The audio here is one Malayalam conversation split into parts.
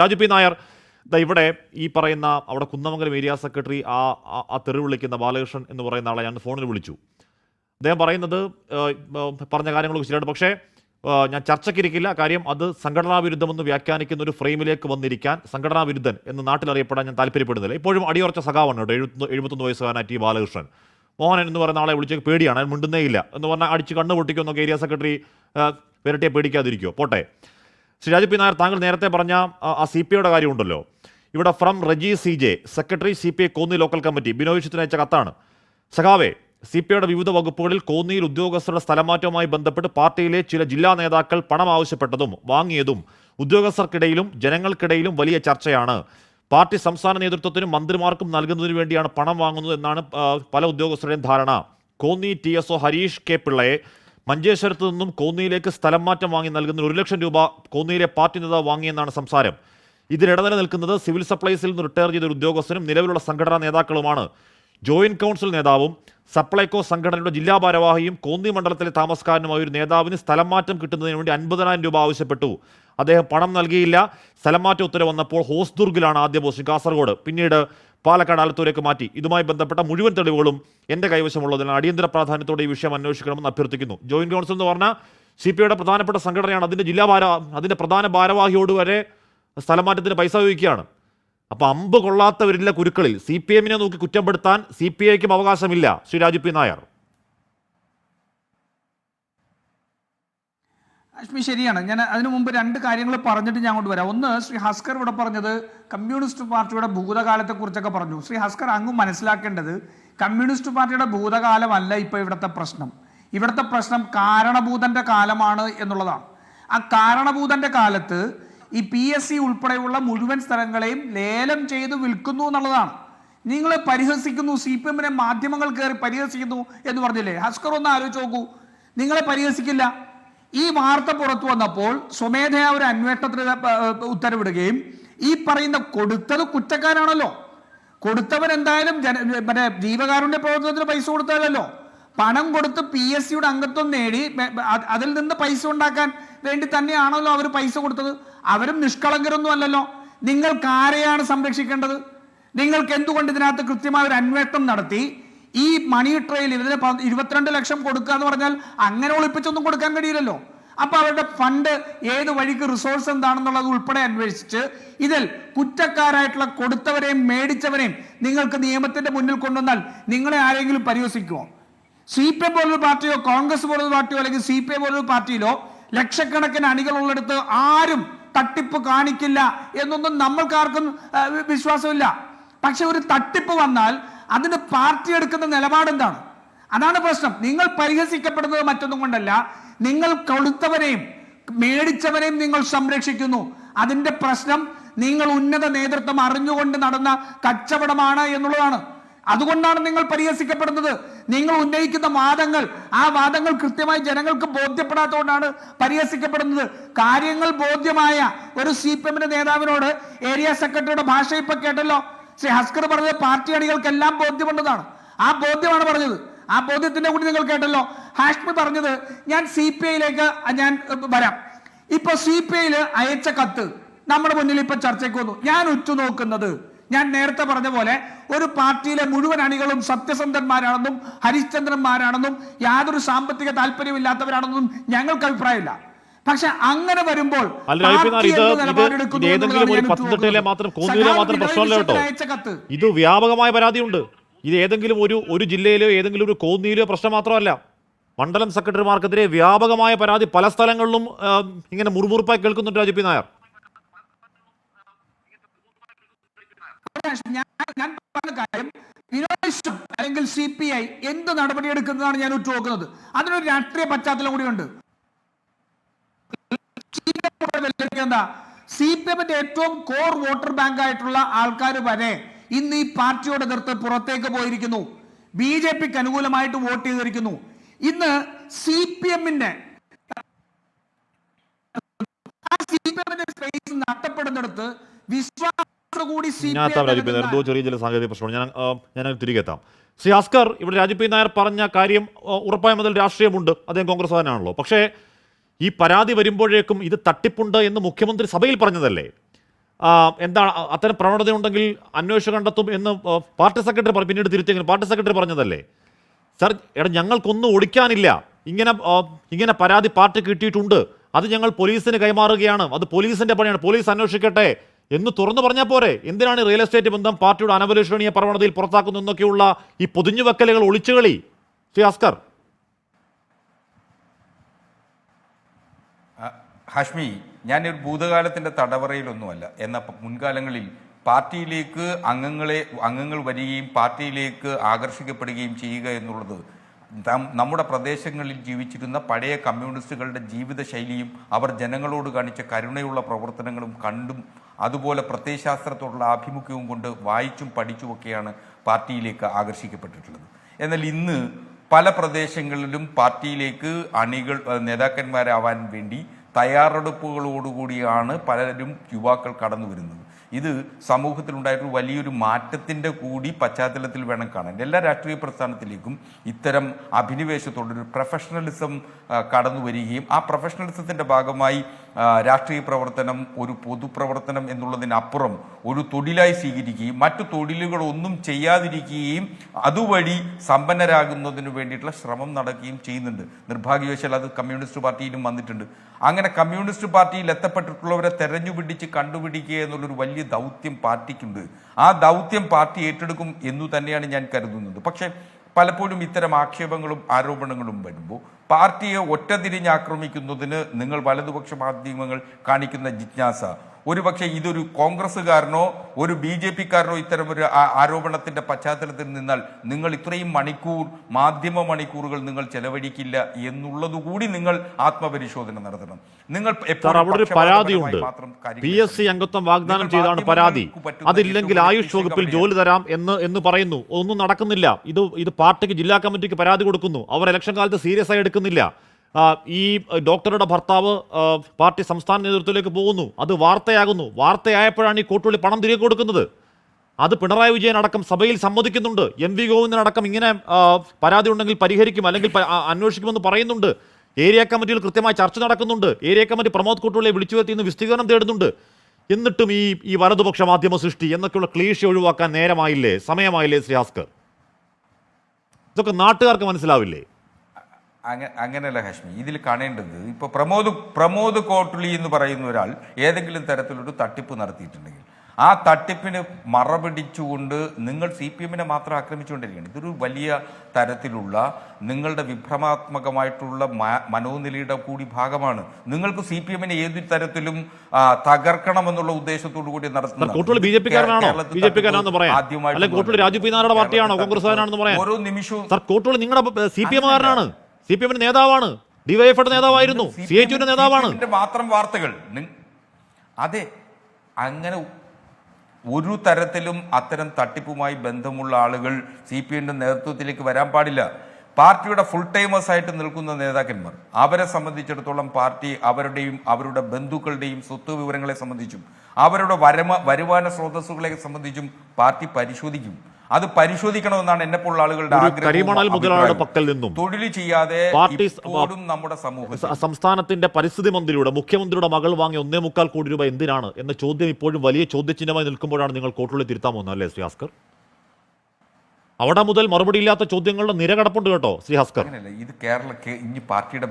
രാജു പി നായർ ദാ ഇവിടെ ഈ പറയുന്ന അവിടെ കുന്നമംഗലം ഏരിയ സെക്രട്ടറി ആ ആ- തെറി വിളിക്കുന്ന ബാലകൃഷ്ണൻ എന്ന് പറയുന്ന ആളെ ഞാൻ ഫോണിൽ വിളിച്ചു. അദ്ദേഹം പറയുന്നത് പറഞ്ഞ കാര്യങ്ങൾ ശരിയാണ് പക്ഷേ ഞാൻ ചർച്ചയ്ക്കിരിക്കില്ല. കാര്യം അത് സംഘടനാ വിരുദ്ധമെന്ന് വ്യാഖ്യാനിക്കുന്ന ഒരു ഫ്രെയിമിലേക്ക് വന്നിരിക്കാൻ സംഘടനാ വിരുദ്ധൻ എന്ന് നാട്ടിൽ അറിയപ്പെടാൻ ഞാൻ താല്പര്യപ്പെടുന്നില്ല. ഇപ്പോഴും അടിയുറച്ച സഖാവാണ് കേട്ടോ എഴുപത്തി എഴുപത്തൊന്ന് വയസ്സുകാരനായ ടി ബാലകൃഷ്ണൻ. മോഹനൻ എന്ന് പറയുന്ന ആളെ വിളിച്ച് പേടിയാണ് അയാൾ മിണ്ടുന്നേ ഇല്ല എന്ന് പറഞ്ഞാൽ അടിച്ച് കണ്ണ് പൊട്ടിക്കുമെന്നൊക്കെ ഏരിയ സെക്രട്ടറി വിരട്ടിയെ പേടിക്കാതിരിക്കുമോ പോട്ടെ. ശ്രീ പി. നായർ താങ്കൾ നേരത്തെ പറഞ്ഞ ആ- ആ സി പി ഐയുടെ കാര്യമുണ്ടല്ലോ. ഇവിടെ from Reji C J secretary C P I Konni local committee Binoy വിശ്വത്തിന് അയച്ച കത്താണ്. സഖാവേ സി പി ഐയുടെ വിവിധ വകുപ്പുകളിൽ കോന്നിയിൽ ഉദ്യോഗസ്ഥരുടെ സ്ഥലമാറ്റവുമായി ബന്ധപ്പെട്ട് പാർട്ടിയിലെ ചില ജില്ലാ നേതാക്കൾ പണം ആവശ്യപ്പെട്ടതും വാങ്ങിയതും ഉദ്യോഗസ്ഥർക്കിടയിലും ജനങ്ങൾക്കിടയിലും വലിയ ചർച്ചയാണ്. പാർട്ടി സംസ്ഥാന നേതൃത്വത്തിനും മന്ത്രിമാർക്കും നൽകുന്നതിനു വേണ്ടിയാണ് പണം വാങ്ങുന്നത് എന്നാണ് പല ഉദ്യോഗസ്ഥരുടെയും ധാരണ. Konni T S O Harish K. പിള്ളയെ മഞ്ചേശ്വരത്ത് നിന്നും കോന്നിയിലേക്ക് സ്ഥലം മാറ്റം വാങ്ങി നൽകുന്ന ഒരു ലക്ഷം രൂപ കോന്നിയിലെ പാർട്ടി നേതാവ് വാങ്ങിയെന്നാണ് സംസാരം. ഇതിനിടനില നിൽക്കുന്നത് സിവിൽ സപ്ലൈസിൽ നിന്ന് റിട്ടയർ ചെയ്ത ഒരു ഉദ്യോഗസ്ഥനും നിലവിലുള്ള സംഘടനാ നേതാക്കളുമാണ്. ജോയിന്റ് കൗൺസിൽ നേതാവും സപ്ലൈകോ സംഘടനയുടെ ജില്ലാ ഭാരവാഹിയും കോന്നി മണ്ഡലത്തിലെ താമസക്കാരനുമായ ഒരു നേതാവിന് സ്ഥലം മാറ്റം കിട്ടുന്നതിന് വേണ്ടി അൻപതിനായിരം രൂപ ആവശ്യപ്പെട്ടു. അദ്ദേഹം പണം നൽകിയില്ല. സ്ഥലം മാറ്റ ഉത്തരവ് വന്നപ്പോൾ ഹോസ്ദുർഗിലാണ് ആദ്യ പോസ്റ്റ് കാസർഗോഡ്. പിന്നീട് പാലക്കാട് ആലത്തൂരേക്ക് മാറ്റി. ഇതുമായി ബന്ധപ്പെട്ട മുഴുവൻ തെളിവുകളും എന്റെ കൈവശമുള്ളതിനാൽ അടിയന്തര പ്രാധാന്യത്തോടെ ഈ വിഷയം അന്വേഷിക്കണമെന്ന് അഭ്യർത്ഥിക്കുന്നു. ജോയിന്റ് കൗൺസിൽ എന്ന് പറഞ്ഞാൽ സി പി ഐയുടെ പ്രധാനപ്പെട്ട സംഘടനയാണ്. അതിന്റെ ജില്ലാ ഭാര അതിന്റെ പ്രധാന ഭാരവാഹിയോട് വരെ സ്ഥലമാറ്റത്തിന് പൈസ ചോദിക്കുകയാണ്. അപ്പൊ അമ്പ് കൊള്ളാത്തവരില്ല കുരുക്കളിൽ. സി പി എമ്മിനെ നോക്കി കുറ്റപ്പെടുത്താൻ സി പി ഐക്കും അവകാശമില്ല. ശ്രീ രാജു പി നായർ. അശ്മി ശരിയാണ്. ഞാൻ അതിനു മുമ്പ് രണ്ട് കാര്യങ്ങൾ പറഞ്ഞിട്ട് ഞാൻ അങ്ങോട്ട് വരാം. ഒന്ന് ശ്രീ ഹസ്കർ ഇവിടെ പറഞ്ഞത് കമ്മ്യൂണിസ്റ്റ് പാർട്ടിയുടെ ഭൂതകാലത്തെ കുറിച്ചൊക്കെ പറഞ്ഞു. ശ്രീ ഹസ്കർ അങ്ങ് മനസ്സിലാക്കേണ്ടത് കമ്മ്യൂണിസ്റ്റ് പാർട്ടിയുടെ ഭൂതകാലമല്ല ഇപ്പോൾ ഇവിടുത്തെ പ്രശ്നം. ഇവിടുത്തെ പ്രശ്നം കാരണഭൂതന്റെ കാലമാണ് എന്നുള്ളതാണ്. ആ കാരണഭൂതന്റെ കാലത്ത് ഈ പി എസ് സി ഉൾപ്പെടെയുള്ള മുഴുവൻ സ്ഥലങ്ങളെയും ലേലം ചെയ്ത് വിൽക്കുന്നു എന്നുള്ളതാണ്. നിങ്ങൾ പരിഹസിക്കുന്നു സി പി എമ്മിനെ മാധ്യമങ്ങൾ കയറി പരിഹസിക്കുന്നു എന്ന് പറഞ്ഞില്ലേ? ഹസ്കർ ഒന്ന് ആലോചിച്ച് നോക്കൂ. നിങ്ങളെ പരിഹസിക്കില്ല. ഈ വാർത്ത പുറത്തു വന്നപ്പോൾ സ്വമേധയാ ഒരു അന്വേഷണത്തിന് ഉത്തരവിടുകയും ഈ പറയുന്ന കൊടുത്തത് കുറ്റക്കാരാണല്ലോ. കൊടുത്തവൻ എന്തായാലും ജന മറ്റേ ജീവകാരുണ്യ പ്രവർത്തനത്തിന് പൈസ കൊടുത്താലല്ലോ പണം കൊടുത്ത് പി എസ് സിയുടെ അംഗത്വം നേടി അതിൽ നിന്ന് പൈസ ഉണ്ടാക്കാൻ വേണ്ടി തന്നെയാണല്ലോ അവർ പൈസ കൊടുത്തത്. അവരും നിഷ്കളങ്കരൊന്നും അല്ലല്ലോ. നിങ്ങൾക്ക് ആരെയാണ് സംരക്ഷിക്കേണ്ടത്? നിങ്ങൾക്ക് എന്തുകൊണ്ട് ഇതിനകത്ത് കൃത്യമായ ഒരു അന്വേഷണം നടത്തി? ഈ മണി ട്രെയിൽ ഇതിന് ഇരുപത്തിരണ്ട് ലക്ഷം കൊടുക്കുക എന്ന് പറഞ്ഞാൽ അങ്ങനെ ഒളിപ്പിച്ചൊന്നും കൊടുക്കാൻ കഴിയില്ലല്ലോ. അപ്പൊ അവരുടെ ഫണ്ട് ഏത് വഴിക്ക് റിസോഴ്സ് എന്താണെന്നുള്ളത് ഉൾപ്പെടെ അന്വേഷിച്ച് ഇതിൽ കുറ്റക്കാരായിട്ടുള്ള കൊടുത്തവരെയും മേടിച്ചവരെയും നിങ്ങൾക്ക് നിയമത്തിന്റെ മുന്നിൽ കൊണ്ടുവന്നാൽ നിങ്ങളെ ആരെങ്കിലും പരിഹസിക്കുമോ സി പി എം പോലൊരു പാർട്ടിയോ കോൺഗ്രസ് പോലൊരു പാർട്ടിയോ അല്ലെങ്കിൽ സി പി ഐ പോലൊരു പാർട്ടിയിലോ ലക്ഷക്കണക്കിന് അണികളുള്ളിടത്ത് ആരും തട്ടിപ്പ് കാണിക്കില്ല എന്നൊന്നും നമ്മൾക്കാർക്കും വിശ്വാസമില്ല. പക്ഷെ ഒരു തട്ടിപ്പ് വന്നാൽ അതിന് പാർട്ടി എടുക്കുന്ന നിലപാടെന്താണ് അതാണ് പ്രശ്നം. നിങ്ങൾ പരിഹസിക്കപ്പെടുന്നത് മറ്റൊന്നും കൊണ്ടല്ല. നിങ്ങൾ കൊടുത്തവരെയും മേടിച്ചവരെയും നിങ്ങൾ സംരക്ഷിക്കുന്നു. അതിന്റെ പ്രശ്നം നിങ്ങൾ ഉന്നത നേതൃത്വം അറിഞ്ഞുകൊണ്ട് നടന്ന കച്ചവടമാണ് എന്നുള്ളതാണ്. അതുകൊണ്ടാണ് നിങ്ങൾ പരിഹസിക്കപ്പെടുന്നത്. നിങ്ങൾ ഉന്നയിക്കുന്ന വാദങ്ങൾ ആ വാദങ്ങൾ കൃത്യമായി ജനങ്ങൾക്ക് ബോധ്യപ്പെടാത്തതുകൊണ്ടാണ് പരിഹസിക്കപ്പെടുന്നത്. കാര്യങ്ങൾ ബോധ്യമായ ഒരു സി പി എമ്മിന്റെ നേതാവിനോട് ഏരിയ സെക്രട്ടറിയുടെ ഭാഷ ഇപ്പൊ കേട്ടല്ലോ. ശ്രീ ഹസ്കർ പറഞ്ഞത് പാർട്ടി അണികൾക്കെല്ലാം ബോധ്യമുണ്ടെന്നാണ് ആ ബോധ്യമാണ് പറഞ്ഞത്. ആ ബോധ്യത്തിന്റെ കൂടി നിങ്ങൾ കേട്ടല്ലോ. ഹാഷ്മി പറഞ്ഞത് ഞാൻ സി പി ഐയിലേക്ക് ഞാൻ വരാം. ഇപ്പൊ സി പി ഐയിൽ അയച്ച കത്ത് നമ്മുടെ മുന്നിൽ ഇപ്പൊ ചർച്ചയ്ക്ക് വന്നു. ഞാൻ ഉറ്റുനോക്കുന്നത് ഞാൻ നേരത്തെ പറഞ്ഞ പോലെ ഒരു പാർട്ടിയിലെ മുഴുവൻ അണികളും സത്യസന്ധന്മാരാണെന്നും ഹരിശ്ചന്ദ്രന്മാരാണെന്നും യാതൊരു സാമ്പത്തിക താല്പര്യമില്ലാത്തവരാണെന്നും ഞങ്ങൾക്ക് അഭിപ്രായമില്ല. പക്ഷെ അങ്ങനെ വരുമ്പോൾ ഏതെങ്കിലും ഒരു പത്തനംതിട്ടയിലെ മാത്രം കോന്നിയിലെ മാത്രം പ്രശ്നമല്ല കേട്ടോ? ഇത് വ്യാപകമായ പരാതിയുണ്ട്. ഇത് ഏതെങ്കിലും ഒരു ഒരു ജില്ലയിലോ ഏതെങ്കിലും ഒരു കോന്നിയിലോ പ്രശ്നം മാത്രമല്ല. മണ്ഡലം സെക്രട്ടറിമാർക്കെതിരെ വ്യാപകമായ പരാതി പല സ്ഥലങ്ങളിലും ഇങ്ങനെ മുറുമുറുപ്പായി കേൾക്കുന്നുണ്ട് രാജപി നായർ. ഞാൻ പറഞ്ഞ കാര്യം അല്ലെങ്കിൽ സി പി ഐ എന്ത് നടപടിയെടുക്കുന്നതാണ് ഞാൻ ഉറ്റുനോക്കുന്നത്. അതിനൊരു രാഷ്ട്രീയ പശ്ചാത്തലം കൂടിയുണ്ട്. എന്താ? സി പി എമ്മിന്റെ ഏറ്റവും കോർ വോട്ടർ ബാങ്ക് ആയിട്ടുള്ള ആൾക്കാർ വരെ ഇന്ന് ഈ പാർട്ടിയോട് എതിർത്ത് പുറത്തേക്ക് പോയിരിക്കുന്നു. ബി ജെ പിക്ക് അനുകൂലമായിട്ട് വോട്ട് ചെയ്തിരിക്കുന്നു. ഇന്ന് സി പി എമ്മിന്റെ ആ സി പി എമ്മിന്റെ സ്പേസ് നഷ്ടപ്പെടുന്നിടത്ത് വിശ്വാസം കൂടി എന്തോ ചെറിയ ചില സാങ്കേതിക പ്രശ്നമാണ് ഞാൻ തിരികെ എത്താം. ശ്രീ അസ്കർ ഇവിടെ രാജു നായർ പറഞ്ഞ കാര്യം ഉറപ്പായ മുതൽ രാഷ്ട്രീയമുണ്ട്. അദ്ദേഹം കോൺഗ്രസ് തന്നെയാണല്ലോ പക്ഷേ ഈ പരാതി വരുമ്പോഴേക്കും ഇത് തട്ടിപ്പുണ്ട് എന്ന് മുഖ്യമന്ത്രി സഭയിൽ പറഞ്ഞതല്ലേ? എന്താണ് അത്തരം പ്രവണതയുണ്ടെങ്കിൽ അന്വേഷണം കണ്ടെത്തും എന്ന് പാർട്ടി സെക്രട്ടറി പറഞ്ഞു പിന്നീട് തിരുത്തിയെങ്കിലും പാർട്ടി സെക്രട്ടറി പറഞ്ഞതല്ലേ? സാർ എടാ ഞങ്ങൾക്കൊന്നും ഒടിക്കാനില്ല ഇങ്ങനെ ഇങ്ങനെ പരാതി പാർട്ടി കിട്ടിയിട്ടുണ്ട്. അത് ഞങ്ങൾ പോലീസിന് കൈമാറുകയാണ്. അത് പോലീസിന്റെ പണിയാണ്. പോലീസ് അന്വേഷിക്കട്ടെ എന്ന് തുറന്നു പറഞ്ഞാൽ പോരെ. എന്തിനാണ് റിയൽ എസ്റ്റേറ്റ് ബന്ധം പാർട്ടിയുടെ അനവലേഷണീയ പ്രവണതയിൽ പുറത്താക്കുന്നു എന്നൊക്കെയുള്ള ഈ പൊതിഞ്ഞു വെക്കലുകൾ ഒളിച്ചുകളി? ശ്രീ അസ്കർ ആ, ഹാഷ്മി ഞാനൊരു ഭൂതകാലത്തിന്റെ തടവറയിലൊന്നുമല്ല. എന്ന മുൻകാലങ്ങളിൽ പാർട്ടിയിലേക്ക് അംഗങ്ങളെ അംഗങ്ങൾ വരികയും പാർട്ടിയിലേക്ക് ആകർഷിക്കപ്പെടുകയും ചെയ്യുക എന്നുള്ളത് നമ്മുടെ പ്രദേശങ്ങളിൽ ജീവിച്ചിരുന്ന പഴയ കമ്മ്യൂണിസ്റ്റുകളുടെ ജീവിത ശൈലിയും അവർ ജനങ്ങളോട് കാണിച്ച കരുണയുള്ള പ്രവർത്തനങ്ങളും കണ്ടും അതുപോലെ പ്രത്യയശാസ്ത്രത്തോടുള്ള ആഭിമുഖ്യവും കൊണ്ട് വായിച്ചും പഠിച്ചുമൊക്കെയാണ് പാർട്ടിയിലേക്ക് ആകർഷിക്കപ്പെട്ടിട്ടുള്ളത്. എന്നാൽ ഇന്ന് പല പ്രദേശങ്ങളിലും പാർട്ടിയിലേക്ക് അണികൾ നേതാക്കന്മാരാവാൻ വേണ്ടി തയ്യാറെടുപ്പുകളോടുകൂടിയാണ് പലരും യുവാക്കൾ കടന്നു വരുന്നത്. ഇത് സമൂഹത്തിലുണ്ടായിട്ടുള്ള വലിയൊരു മാറ്റത്തിന്റെ കൂടി പശ്ചാത്തലത്തിൽ വേണം കാണാൻ. എല്ലാ രാഷ്ട്രീയ പ്രസ്ഥാനത്തിലേക്കും ഇത്തരം അഭിനിവേശത്തോടൊരു പ്രൊഫഷണലിസം കടന്നു വരികയും ആ പ്രൊഫഷണലിസത്തിന്റെ ഭാഗമായി രാഷ്ട്രീയ പ്രവർത്തനം ഒരു പൊതുപ്രവർത്തനം എന്നുള്ളതിനപ്പുറം ഒരു തൊഴിലായി സ്വീകരിക്കുകയും മറ്റു തൊഴിലുകളൊന്നും ചെയ്യാതിരിക്കുകയും അതുവഴി സമ്പന്നരാകുന്നതിന് വേണ്ടിയിട്ടുള്ള ശ്രമം നടക്കുകയും ചെയ്യുന്നുണ്ട്. നിർഭാഗ്യവശാൽ അത് കമ്മ്യൂണിസ്റ്റ് പാർട്ടിയിലും വന്നിട്ടുണ്ട്. അങ്ങനെ കമ്മ്യൂണിസ്റ്റ് പാർട്ടിയിൽ എത്തപ്പെട്ടിട്ടുള്ളവരെ തെരഞ്ഞുപിടിച്ച് കണ്ടുപിടിക്കുക എന്നുള്ളൊരു വലിയ ദൗത്യം പാർട്ടിക്കുണ്ട്. ആ ദൗത്യം പാർട്ടി ഏറ്റെടുക്കും എന്നു തന്നെയാണ് ഞാൻ കരുതുന്നത്. പക്ഷേ പലപ്പോഴും ഇത്തരം ആക്ഷേപങ്ങളും ആരോപണങ്ങളും വരുമ്പോൾ പാർട്ടിയെ ഒറ്റതിരിഞ്ഞ് ആക്രമിക്കുന്നതിന് നിങ്ങൾ വലതുപക്ഷ മാധ്യമങ്ങൾ കാണിക്കുന്ന ജിജ്ഞാസ ഒരുപക്ഷെ ഇതൊരു കോൺഗ്രസ്സുകാരനോ ഒരു ബി ജെ പിക്കാരനോ ഇത്തരം ഒരു ആ- ആരോപണത്തിന്റെ പശ്ചാത്തലത്തിൽ നിന്നാൽ നിങ്ങൾ ഇത്രയും മണിക്കൂർ മാധ്യമ മണിക്കൂറുകൾ നിങ്ങൾ ചെലവഴിക്കില്ല എന്നുള്ളതുകൂടി നിങ്ങൾ ആത്മപരിശോധന നടത്തണം. നിങ്ങൾ പരാതിയുണ്ട്. പി എസ് സി അംഗത്വം വാഗ്ദാനം ചെയ്താണ് പരാതി. അതില്ലെങ്കിൽ ആയുഷ് വകുപ്പിൽ ജോലി തരാം എന്ന് എന്ന് പറയുന്നു. ഒന്നും നടക്കുന്നില്ല. ഇത് ഇത് പാർട്ടിക്ക് ജില്ലാ കമ്മിറ്റിക്ക് പരാതി കൊടുക്കുന്നു. അവർ ഇലക്ഷൻ കാലത്ത് സീരിയസ് ആയി എടുക്കുന്നില്ല. ഈ ഡോക്ടറുടെ ഭർത്താവ് പാർട്ടി സംസ്ഥാന നേതൃത്വത്തിലേക്ക് പോകുന്നു. അത് വാർത്തയാകുന്നു. വാർത്തയായപ്പോഴാണ് ഈ കോട്ടുള്ളി പണം തിരികെ കൊടുക്കുന്നത്. അത് പിണറായി വിജയൻ അടക്കം സഭയിൽ സമ്മതിക്കുന്നുണ്ട്. എം വി ഗോവിന്ദനടക്കം ഇങ്ങനെ പരാതി ഉണ്ടെങ്കിൽ പരിഹരിക്കും അല്ലെങ്കിൽ അന്വേഷിക്കുമെന്ന് പറയുന്നുണ്ട്. ഏരിയ കമ്മിറ്റിയിൽ കൃത്യമായി ചർച്ച നടക്കുന്നുണ്ട്. ഏരിയ കമ്മിറ്റി പ്രമോദ് കുട്ടുള്ളിയെ വിളിച്ചു വരുത്തി ഇന്ന് വിസ്തീർണം തേടുന്നുണ്ട്. എന്നിട്ടും ഈ ഈ വലതുപക്ഷ മാധ്യമ സൃഷ്ടി എന്നൊക്കെയുള്ള ക്ലീശ ഒഴിവാക്കാൻ നേരമായില്ലേ സമയമായില്ലേ ശ്രീ ഹാസ്കർ? ഇതൊക്കെ നാട്ടുകാർക്ക് മനസ്സിലാവില്ലേ? അങ്ങ- അങ്ങനെയല്ല ഹാഷ്മി ഇതിൽ കാണേണ്ടത് ഇപ്പൊ പ്രമോദ് പ്രമോദ് കോട്ടുളി എന്ന് പറയുന്ന ഒരാൾ ഏതെങ്കിലും തരത്തിലൊരു തട്ടിപ്പ് നടത്തിയിട്ടുണ്ടെങ്കിൽ ആ തട്ടിപ്പിന് മറപിടിച്ചുകൊണ്ട് നിങ്ങൾ സി പി എമ്മിനെ മാത്രം ആക്രമിച്ചുകൊണ്ടിരിക്കുകയാണ്. ഇതൊരു വലിയ തരത്തിലുള്ള നിങ്ങളുടെ വിഭ്രമാത്മകമായിട്ടുള്ള മനോനിലയുടെ കൂടി ഭാഗമാണ്. നിങ്ങൾക്ക് സി പി എമ്മിനെ ഏത് തരത്തിലും തകർക്കണമെന്നുള്ള ഉദ്ദേശത്തോടു കൂടി നടത്തുന്നത് ഓരോ നിമിഷവും സാർ കോട്ടുള്ളി നിങ്ങളുടെ സി പി എമ്മുകാരനാണ്. സി പി എമ്മിന്റെ നേതാവാണ്. ഡിവൈഎഫ്ഐയുടെ നേതാവായിരുന്നു. സി എച്ച് യുടെ നേതാവാണ്. മാത്രം വാർത്തകൾ. അതെ അങ്ങനെ ഒരു തരത്തിലും അത്തരം തട്ടിപ്പുമായി ബന്ധമുള്ള ആളുകൾ സി പി എമ്മിന്റെ നേതൃത്വത്തിലേക്ക് വരാൻ പാടില്ല. പാർട്ടിയുടെ ഫുൾ ടൈമേഴ്സ് ആയിട്ട് നിൽക്കുന്ന നേതാക്കന്മാർ. അവരെ സംബന്ധിച്ചിടത്തോളം പാർട്ടി അവരുടെയും അവരുടെ ബന്ധുക്കളുടെയും സ്വത്ത് വിവരങ്ങളെ സംബന്ധിച്ചും അവരുടെ വരമ വരുമാന സ്രോതസ്സുകളെ സംബന്ധിച്ചും പാർട്ടി പരിശോധിക്കും. അത് പരിശോധിക്കണമെന്നാണ് എന്നെ പോലുള്ള ആളുകളുടെ ആഗ്രഹം. പക്കൽ നിന്നും തൊഴിൽ ചെയ്യാതെ പാർട്ടി നമ്മുടെ സമൂഹത്തിൽ. സ- സംസ്ഥാനത്തിന്റെ പരിസ്ഥിതി മന്ത്രിയുടെ മുഖ്യമന്ത്രിയുടെ മകൾ വാങ്ങി ഒന്നേ മുക്കാൽ കോടി രൂപ എന്തിനാണ് എന്ന ചോദ്യം ഇപ്പോഴും വലിയ ചോദ്യചിഹ്നമായി നിൽക്കുമ്പോഴാണ് നിങ്ങൾ കോട്ടുള്ളി തിരുത്താൻ പോകുന്നത് അല്ലേ ശ്രീ ഹസ്കർ? അവിടെ മുതൽ മറുപടിയില്ലാത്ത ചോദ്യങ്ങളുടെ നിര കിടപ്പുണ്ട് കേട്ടോ ശ്രീ ഹസ്കർ. ഇത് കേരള ഇനി പാർട്ടിയുടെ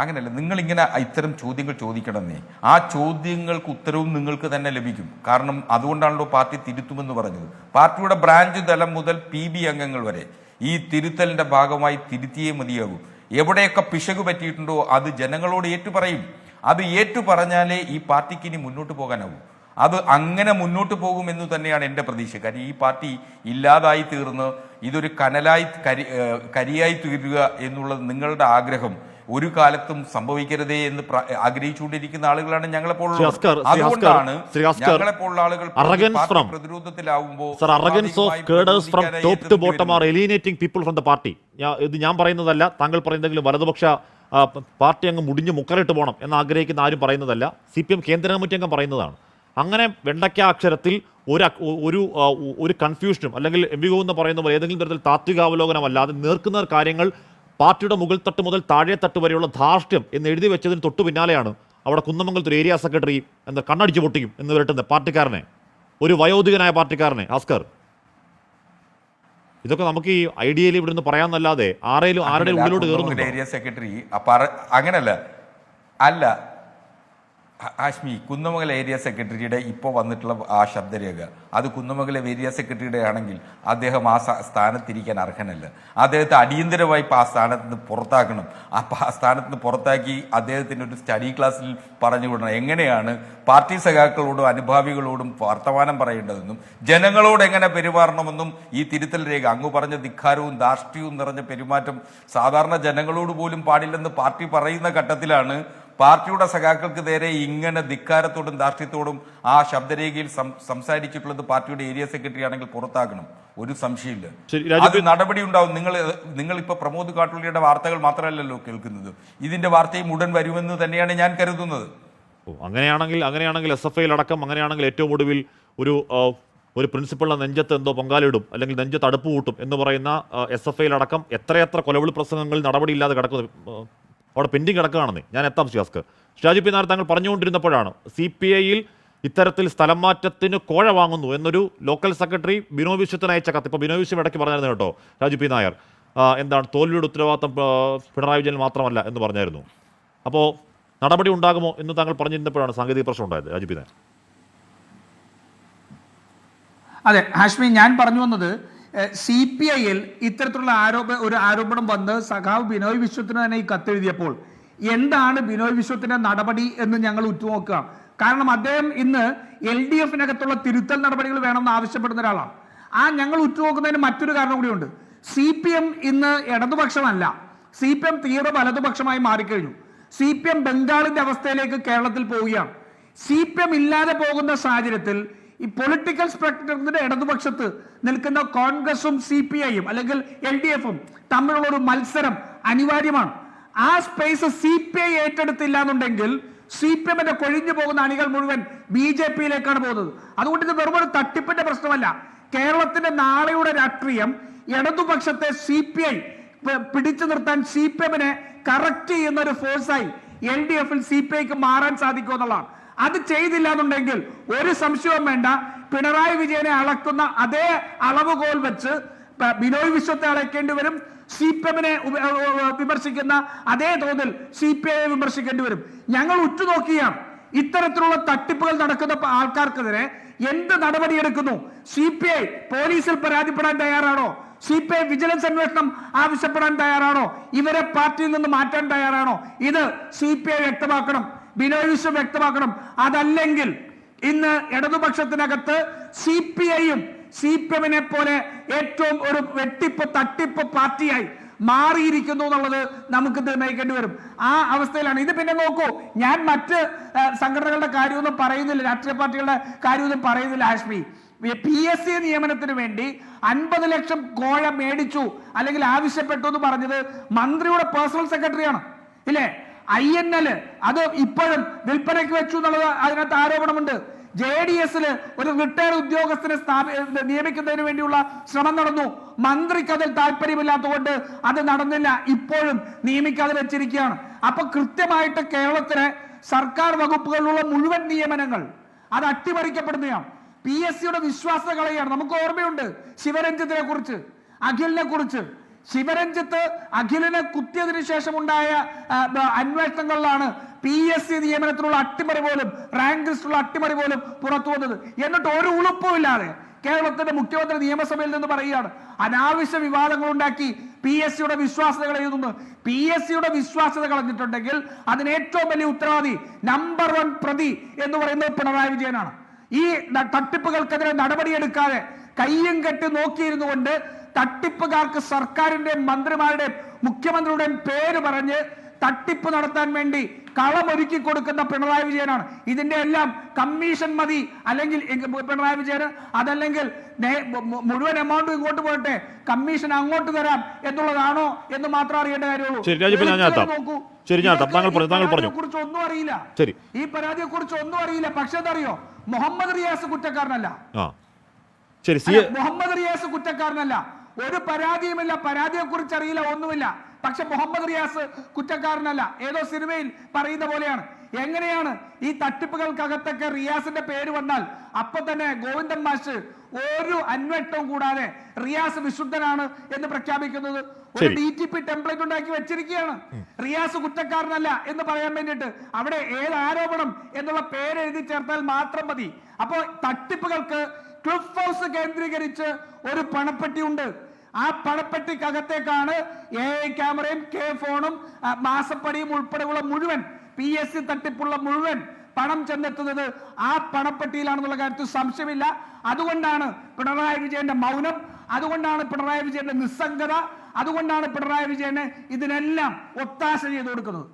അങ്ങനെയല്ല നിങ്ങളിങ്ങനെ ഇത്തരം ചോദ്യങ്ങൾ ചോദിക്കണമെന്നേ. ആ ചോദ്യങ്ങൾക്ക് ഉത്തരവും നിങ്ങൾക്ക് തന്നെ ലഭിക്കും. കാരണം അതുകൊണ്ടാണല്ലോ പാർട്ടി തിരുത്തുമെന്ന് പറഞ്ഞത്. പാർട്ടിയുടെ ബ്രാഞ്ച് തലം മുതൽ പി ബി അംഗങ്ങൾ വരെ ഈ തിരുത്തലിന്റെ ഭാഗമായി തിരുത്തിയേ മതിയാകൂ. എവിടെയൊക്കെ പിശക് പറ്റിയിട്ടുണ്ടോ അത് ജനങ്ങളോട് ഏറ്റുപറയും. അത് ഏറ്റുപറഞ്ഞാലേ ഈ പാർട്ടിക്ക് ഇനി മുന്നോട്ട് പോകാനാവൂ. അത് അങ്ങനെ മുന്നോട്ട് പോകുമെന്ന് തന്നെയാണ് എന്റെ പ്രതീക്ഷ. കാര്യം ഈ പാർട്ടി ഇല്ലാതായി തീർന്ന് ഇതൊരു കനലായി കരി കരിയായി തീരുക എന്നുള്ളത് നിങ്ങളുടെ ആഗ്രഹം. ഒരു കാലത്തും സംഭവിക്കരുതേ എന്ന് ആഗ്രഹിച്ചുകൊണ്ടിരിക്കുന്ന ആളുകളാണ് ഞങ്ങളെ ഞങ്ങളെപ്പോലുള്ള അതുകൊണ്ടാണ് ഞങ്ങളെപ്പോലുള്ള ആളുകൾ പ്രതിരോധത്തിലാവുമ്പോൾ ഇത് ഞാൻ പറയുന്നതല്ല താങ്കൾ പറയുന്നതെങ്കിലും വലതുപക്ഷ പാർട്ടി അങ്ങ് മുടിഞ്ഞ് മുക്കറിട്ട് പോകണം എന്ന് ആഗ്രഹിക്കുന്ന ആരും പറയുന്നതല്ല. സി പി എം കേന്ദ്ര കമ്മിറ്റി അംഗം പറയുന്നതാണ്. അങ്ങനെ വെണ്ടയ്ക്ക അക്ഷരത്തിൽ ഒരു ഒരു ഒരു കൺഫ്യൂഷനും അല്ലെങ്കിൽ എം വി എന്ന് പറയുന്ന പോലെ ഏതെങ്കിലും തരത്തിൽ താത്വികാവലോകനമല്ലാതെ നേർക്കുന്ന കാര്യങ്ങൾ പാർട്ടിയുടെ മുകൾ തട്ട് മുതൽ താഴെ തട്ട് വരെയുള്ള ധാർഷ്ട്യം എന്ന് എഴുതി വെച്ചതിന് തൊട്ടു പിന്നാലെയാണ് അവിടെ കുന്നമംഗലത്ത് ഒരു ഏരിയ സെക്രട്ടറി എന്ന കണ്ണടിച്ചു പൊട്ടിക്കും എന്ന് വരട്ടുന്ന പാർട്ടിക്കാരനെ. ഒരു വയോധികനായ പാർട്ടിക്കാരനെ ഭാസ്കർ ഇതൊക്കെ നമുക്ക് ഈ ഐഡിയയിൽ ഇവിടെ നിന്ന് പറയാമെന്നല്ലാതെ ആരെങ്കിലും ആരുടെ ഉള്ളിലോട്ട് കയറുന്നു ഏരിയ സെക്രട്ടറി അങ്ങനല്ല. അല്ല ഹാഷ്മി കുന്നമംഗലം ഏരിയ സെക്രട്ടറിയുടെ ഇപ്പോൾ വന്നിട്ടുള്ള ആ ശബ്ദരേഖ. അത് കുന്നമംഗലം ഏരിയ സെക്രട്ടറിയുടെ ആണെങ്കിൽ അദ്ദേഹം ആ സ്ഥാനത്തിരിക്കാൻ അർഹനല്ല. അദ്ദേഹത്തെ അടിയന്തരമായി ആ സ്ഥാനത്ത് നിന്ന് പുറത്താക്കണം. അപ്പം ആ സ്ഥാനത്ത് നിന്ന് പുറത്താക്കി അദ്ദേഹത്തിന്റെ ഒരു സ്റ്റഡി ക്ലാസ്സിൽ പറഞ്ഞു വിടണം എങ്ങനെയാണ് പാർട്ടി സഖാക്കളോടും അനുഭാവികളോടും വർത്തമാനം പറയേണ്ടതെന്നും ജനങ്ങളോട് എങ്ങനെ പെരുമാറണമെന്നും ഈ തിരുത്തൽ രേഖ അങ്ങ് പറഞ്ഞ ധിക്കാരവും ധാർഷ്ട്യവും നിറഞ്ഞ പെരുമാറ്റം സാധാരണ ജനങ്ങളോട് പോലും പാടില്ലെന്ന് പാർട്ടി പറയുന്ന ഘട്ടത്തിലാണ് പാർട്ടിയുടെ സഖാക്കൾക്ക് നേരെ ഇങ്ങനെ ധിക്കാരത്തോടും ധാർഷ്ട്യത്തോടും ആ ശബ്ദരേഖയിൽ സംസാരിച്ചിട്ടുള്ളത് പാർട്ടിയുടെ ഏരിയ സെക്രട്ടറി ആണെങ്കിൽ പുറത്താക്കണം ഒരു സംശയമില്ല. അത് നടപടി ഉണ്ടാവും. നിങ്ങൾ നിങ്ങൾ ഇപ്പൊ പ്രമോദ് കാട്ടുള്ളിയുടെ വാർത്തകൾ മാത്രമല്ലല്ലോ കേൾക്കുന്നത്. ഇതിന്റെ വാർത്തയും ഉടൻ വരുമെന്ന് തന്നെയാണ് ഞാൻ കരുതുന്നത്. അങ്ങനെയാണെങ്കിൽ അങ്ങനെയാണെങ്കിൽ എസ് എഫ് ഐയിൽ അടക്കം അങ്ങനെയാണെങ്കിൽ ഏറ്റവും ഒടുവിൽ ഒരു ഒരു പ്രിൻസിപ്പളിനെ നെഞ്ചത്ത് എന്തോ പൊങ്കാലിടും അല്ലെങ്കിൽ നെഞ്ചത്ത് അടുപ്പ് കൂട്ടും എന്ന് പറയുന്ന എസ് എഫ് ഐയിലടക്കം എത്രയെത്ര കൊലവിളി പ്രസംഗങ്ങളിൽ നടപടിയില്ലാതെ കിടക്കുന്നത് ആ, അവിടെ പെൻഡിങ് കിടക്കുകയാണെന്ന്. ഞാൻ എത്താം ശ്രീ ഷാജി പി നായർ താങ്കൾ പറഞ്ഞുകൊണ്ടിരുന്നപ്പോഴാണ് സി പി ഐയിൽ ഇത്തരത്തിൽ സ്ഥലം മാറ്റത്തിന് കോഴ വാങ്ങുന്നു എന്നൊരു ലോക്കൽ സെക്രട്ടറി ബിനോ വിശ്വത്തിന് അയച്ച കത്ത്. ഇപ്പോൾ ബിനോ വിശ്വം ഇടയ്ക്ക് പറഞ്ഞായിരുന്നു കേട്ടോ രാജു പി നായർ. എന്താണ് തോൽവിയുടെ ഉത്തരവാദിത്തം പിണറായി വിജയൻ മാത്രമല്ല എന്ന് പറഞ്ഞായിരുന്നു. അപ്പോൾ നടപടി ഉണ്ടാകുമോ എന്ന് താങ്കൾ പറഞ്ഞിരുന്നപ്പോഴാണ് സാങ്കേതിക പ്രശ്നം ഉണ്ടായത് രാജു പി നായർ. അതെ ഹാഷ്മി ഞാൻ പറഞ്ഞു വന്നത് സി പി ഐയിൽ ഇത്തരത്തിലുള്ള ആരോപ ഒരു ആരോപണം വന്ന് സഖാവ് ബിനോയ് വിശ്വത്തിന് തന്നെ ഈ കത്തെഴുതിയപ്പോൾ എന്താണ് ബിനോയ് വിശ്വത്തിന്റെ നടപടി എന്ന് ഞങ്ങൾ ഉറ്റുനോക്കുക? കാരണം അദ്ദേഹം ഇന്ന് എൽ ഡി എഫിനകത്തുള്ള തിരുത്തൽ നടപടികൾ വേണമെന്ന് ആവശ്യപ്പെടുന്ന ഒരാളാണ്. ആ ഞങ്ങൾ ഉറ്റുനോക്കുന്നതിന് മറ്റൊരു കാരണം കൂടിയുണ്ട്. സി പി എം ഇന്ന് ഇടതുപക്ഷമല്ല. സി പി എം തീവ്ര വലതുപക്ഷമായി മാറിക്കഴിഞ്ഞു. സി പി എം ബംഗാളിന്റെ അവസ്ഥയിലേക്ക് കേരളത്തിൽ പോവുകയാണ്. സി പി എം ഇല്ലാതെ പോകുന്ന സാഹചര്യത്തിൽ ഈ പൊളിറ്റിക്കൽ സ്പെക്ട്രത്തിന്റെ ഇടതുപക്ഷത്ത് നിൽക്കുന്ന കോൺഗ്രസും സി പി ഐയും അല്ലെങ്കിൽ എൽ ഡി എഫും തമ്മിലുള്ള ഒരു മത്സരം അനിവാര്യമാണ്. ആ സ്പേസ് സി പി ഐ ഏറ്റെടുത്തില്ല എന്നുണ്ടെങ്കിൽ സി പി എമ്മിന്റെ കൊഴിഞ്ഞു പോകുന്ന അണികൾ മുഴുവൻ ബി ജെ പിയിലേക്കാണ് പോകുന്നത്. അതുകൊണ്ട് ഇത് വെറും ഒരു തട്ടിപ്പിന്റെ പ്രശ്നമല്ല. കേരളത്തിന്റെ നാളെയുടെ രാഷ്ട്രീയം ഇടതുപക്ഷത്തെ സി പി ഐ പിടിച്ചു നിർത്താൻ സി പി എമ്മിനെ കറക്റ്റ് ചെയ്യുന്ന ഒരു ഫോഴ്സായി എൽ ഡി എഫിൽ സി പി ഐക്ക് മാറാൻ സാധിക്കും എന്നുള്ളതാണ് അത് ചെയ്തില്ല എന്നുണ്ടെങ്കിൽ ഒരു സംശയവും വേണ്ട. പിണറായി വിജയനെ അളക്കുന്ന അതേ അളവുകോൽ വെച്ച് ബിനോയ് വിശ്വത്തെ അളക്കേണ്ടി വരും. സി പി എമ്മിനെ വിമർശിക്കുന്ന അതേ തോതിൽ സി പി ഐ വിമർശിക്കേണ്ടി വരും. ഞങ്ങൾ ഉറ്റുനോക്കിയാണ്. ഇത്തരത്തിലുള്ള തട്ടിപ്പുകൾ നടക്കുന്ന ആൾക്കാർക്കെതിരെ എന്ത് നടപടിയെടുക്കുന്നു? സി പി ഐ പോലീസിൽ പരാതിപ്പെടാൻ തയ്യാറാണോ? സി പി ഐ വിജിലൻസ് അന്വേഷണം ആവശ്യപ്പെടാൻ തയ്യാറാണോ? ഇവരെ പാർട്ടിയിൽ നിന്ന് മാറ്റാൻ തയ്യാറാണോ? ഇത് സി പി ഐ വ്യക്തമാക്കണം. ബിനോയ് വിശ്വം വ്യക്തമാക്കണം. അതല്ലെങ്കിൽ ഇന്ന് ഇടതുപക്ഷത്തിനകത്ത് സി പി ഐയും സി പി എമ്മിനെ പോലെ ഏറ്റവും ഒരു വെട്ടിപ്പ് തട്ടിപ്പ് പാർട്ടിയായി മാറിയിരിക്കുന്നു എന്നുള്ളത് നമുക്ക് നിർണയിക്കേണ്ടി വരും. ആ അവസ്ഥയിലാണ്. ഇത് പിന്നെ നോക്കൂ. ഞാൻ മറ്റ് സംഘടനകളുടെ കാര്യമൊന്നും പറയുന്നില്ല. രാഷ്ട്രീയ പാർട്ടികളുടെ കാര്യമൊന്നും പറയുന്നില്ല ഹാഷ്മി പി എസ് സി നിയമനത്തിന് വേണ്ടി അൻപത് ലക്ഷം കോഴ മേടിച്ചു അല്ലെങ്കിൽ ആവശ്യപ്പെട്ടു എന്ന് പറഞ്ഞത് മന്ത്രിയുടെ പേഴ്സണൽ സെക്രട്ടറിയാണ്. ഇല്ലേ? ഐ എൻ എൽ അത് ഇപ്പോഴും വിൽപ്പനയ്ക്ക് വെച്ചു എന്നുള്ളത് അതിനകത്ത് ആരോപണമുണ്ട്. ജെ ഡി എസിൽ ഒരു റിട്ടയർഡ് ഉദ്യോഗസ്ഥനെ സ്ഥാപി നിയമിക്കുന്നതിന് വേണ്ടിയുള്ള ശ്രമം നടന്നു. മന്ത്രിക്ക് അതിൽ താല്പര്യമില്ലാത്തതുകൊണ്ട് അത് നടന്നില്ല. ഇപ്പോഴും നിയമിക്കാതെ വെച്ചിരിക്കുകയാണ്. അപ്പൊ കൃത്യമായിട്ട് കേരളത്തിലെ സർക്കാർ വകുപ്പുകളിലുള്ള മുഴുവൻ നിയമനങ്ങൾ അത് അട്ടിമറിക്കപ്പെടുന്നതാണ്. പി എസ് സിയുടെ വിശ്വാസ കളയാണ്. നമുക്ക് ഓർമ്മയുണ്ട് ശിവരഞ്ജിത്തിനെ കുറിച്ച് അഖിലിനെ കുറിച്ച്. ശിവരഞ്ജിത്ത് അഖിലിനെ കുത്തിയതിനു ശേഷം ഉണ്ടായ ആ, ബ- അന്വേഷണങ്ങളിലാണ് പി എസ് സി നിയമനത്തിലുള്ള അട്ടിമറി പോലും റാങ്ക് ലിസ്റ്റിലുള്ള അട്ടിമറി പോലും പുറത്തു വന്നത്. എന്നിട്ട് ഒരു ഉളുപ്പും ഇല്ലാതെ കേരളത്തിന്റെ മുഖ്യമന്ത്രി നിയമസഭയിൽ നിന്ന് പറയുകയാണ് അനാവശ്യ വിവാദങ്ങൾ ഉണ്ടാക്കി പി എസ് സിയുടെ വിശ്വാസ്യത എഴുതുന്നു. പി എസ് സിയുടെ വിശ്വാസ്യത കളഞ്ഞിട്ടുണ്ടെങ്കിൽ അതിന് ഏറ്റവും വലിയ ഉത്തരവാദി നമ്പർ വൺ പ്രതി എന്ന് പറയുന്നത് പിണറായി വിജയനാണ്. ഈ തട്ടിപ്പുകൾക്കെതിരെ നടപടിയെടുക്കാതെ കയ്യും കെട്ടി നോക്കിയിരുന്നു കൊണ്ട് തട്ടിപ്പുകാർക്ക് സർക്കാരിന്റെയും മന്ത്രിമാരുടെയും മുഖ്യമന്ത്രിയുടെയും പേര് പറഞ്ഞ് തട്ടിപ്പ് നടത്താൻ വേണ്ടി കളമൊരുക്കി കൊടുക്കുന്ന പിണറായി വിജയനാണ്. ഇതിന്റെ എല്ലാം കമ്മീഷൻ മതി. അല്ലെങ്കിൽ പിണറായി വിജയന് അതല്ലെങ്കിൽ മുഴുവൻ എമൗണ്ട് ഇങ്ങോട്ട് പോയിട്ടെ കമ്മീഷൻ അങ്ങോട്ട് തരാം എന്നുള്ളതാണോ എന്ന് മാത്രം അറിയേണ്ട കാര്യമുള്ളൂ. ശരി, ഞാൻ. താങ്കൾ പറഞ്ഞു, താങ്കൾ പറഞ്ഞു. കുറിച്ച് ഒന്നും അറിയില്ല. ശരി. ഈ പരാതിയെ കുറിച്ച് ഒന്നും അറിയില്ല. പക്ഷെ എന്തറിയോ? മുഹമ്മദ് റിയാസ് കുറ്റക്കാരനല്ല. ശരി മുഹമ്മദ് റിയാസ് കുറ്റക്കാരനല്ല. ഒരു പരാതിയുമില്ല. പരാതിയെ കുറിച്ച് അറിയില്ല ഒന്നുമില്ല. പക്ഷെ മുഹമ്മദ് റിയാസ് കുറ്റക്കാരനല്ല. ഏതോ സിനിമയിൽ പറയുന്ന പോലെയാണ്. എങ്ങനെയാണ് ഈ തട്ടിപ്പുകൾക്കകത്തൊക്കെ റിയാസിന്റെ പേര് വന്നാൽ അപ്പൊ തന്നെ ഗോവിന്ദൻ മാഷ് ഒരു അന്വേഷണവും കൂടാതെ റിയാസ് വിശുദ്ധനാണ് എന്ന് പ്രഖ്യാപിക്കുന്നത്. ഒരു. ഡി ടി പി ടെംപ്ലേറ്റ് ഉണ്ടാക്കി വെച്ചിരിക്കുകയാണ്. റിയാസ് കുറ്റക്കാരനല്ല എന്ന് പറയാൻ വേണ്ടിയിട്ട് അവിടെ ഏത് ആരോപണം എന്നുള്ള പേര് എഴുതി ചേർത്താൽ മാത്രം മതി. അപ്പോ തട്ടിപ്പുകൾക്ക് ക്ലിഫ് ഹൗസ് കേന്ദ്രീകരിച്ച് ഒരു പണപ്പെട്ടി ഉണ്ട്. ആ പണപ്പെട്ടിക്കകത്തേക്കാണ് എ ഐ ക്യാമറയും കെ ഫോണും മാസപ്പടിയും ഉൾപ്പെടെയുള്ള മുഴുവൻ പി എസ് സി തട്ടിപ്പുള്ള മുഴുവൻ പണം ചെന്നെത്തുന്നത് ആ പണപ്പെട്ടിയിലാണെന്നുള്ള കാര്യത്തിൽ സംശയമില്ല. അതുകൊണ്ടാണ് പിണറായി വിജയന്റെ മൗനം അതുകൊണ്ടാണ് പിണറായി വിജയന്റെ നിസ്സംഗത അതുകൊണ്ടാണ് പിണറായി വിജയനെ ഇതിനെല്ലാം ഒത്താശ ചെയ്തു കൊടുക്കുന്നത്.